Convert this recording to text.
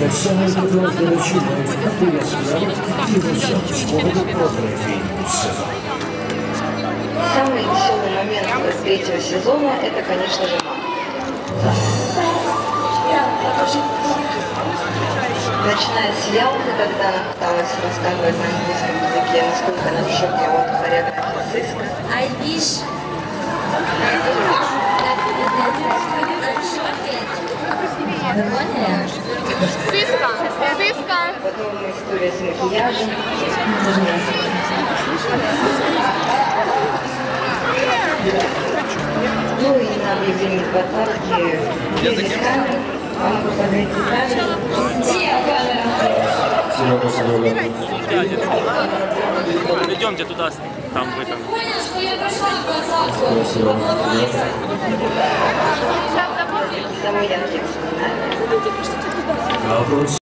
Самый веселый момент третьего сезона – это, конечно же, мама. Начиная с Ялты, когда она пыталась рассказывать на английском языке, насколько она в шоке от хореографии сыска Поняли? Сыска, сыска. Потом история с макияжем. Ну и на объявлении двадцатки без камер. Вам подойти камеру. Серега, Серега. Идемте туда, там в этом. Понял, что я прошла двадцатку. Самые яркие воспоминания. Вопрос.